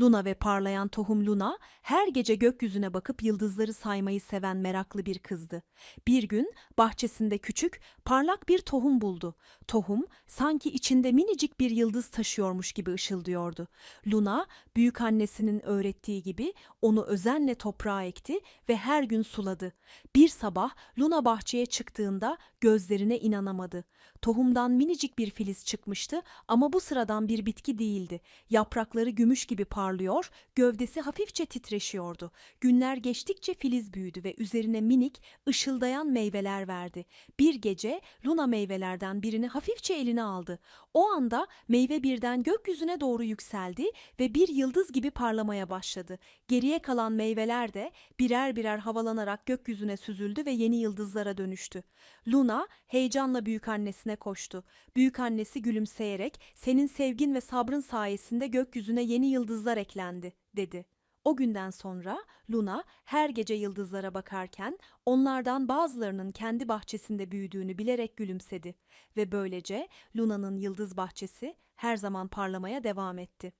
Luna ve parlayan tohum Luna her gece gökyüzüne bakıp yıldızları saymayı seven meraklı bir kızdı. Bir gün bahçesinde küçük, parlak bir tohum buldu. Tohum sanki içinde minicik bir yıldız taşıyormuş gibi ışıldıyordu. Luna büyük annesinin öğrettiği gibi onu özenle toprağa ekti ve her gün suladı. Bir sabah Luna bahçeye çıktığında gözlerine inanamadı. Tohumdan minicik bir filiz çıkmıştı ama bu sıradan bir bitki değildi. Yaprakları gümüş gibi parlıyor, gövdesi hafifçe titreşiyordu. Günler geçtikçe filiz büyüdü ve üzerine minik, ışıldayan meyveler verdi. Bir gece Luna meyvelerden birini hafifçe eline aldı. O anda meyve birden gökyüzüne doğru yükseldi ve bir yıldız gibi parlamaya başladı. Geriye kalan meyveler de birer birer havalanarak gökyüzüne süzüldü ve yeni yıldızlara dönüştü. Luna heyecanla büyük annesine koştu. Büyük annesi gülümseyerek senin sevgin ve sabrın sayesinde gökyüzüne yeni yıldızlar eklendi dedi. O günden sonra Luna her gece yıldızlara bakarken onlardan bazılarının kendi bahçesinde büyüdüğünü bilerek gülümsedi ve böylece Luna'nın yıldız bahçesi her zaman parlamaya devam etti.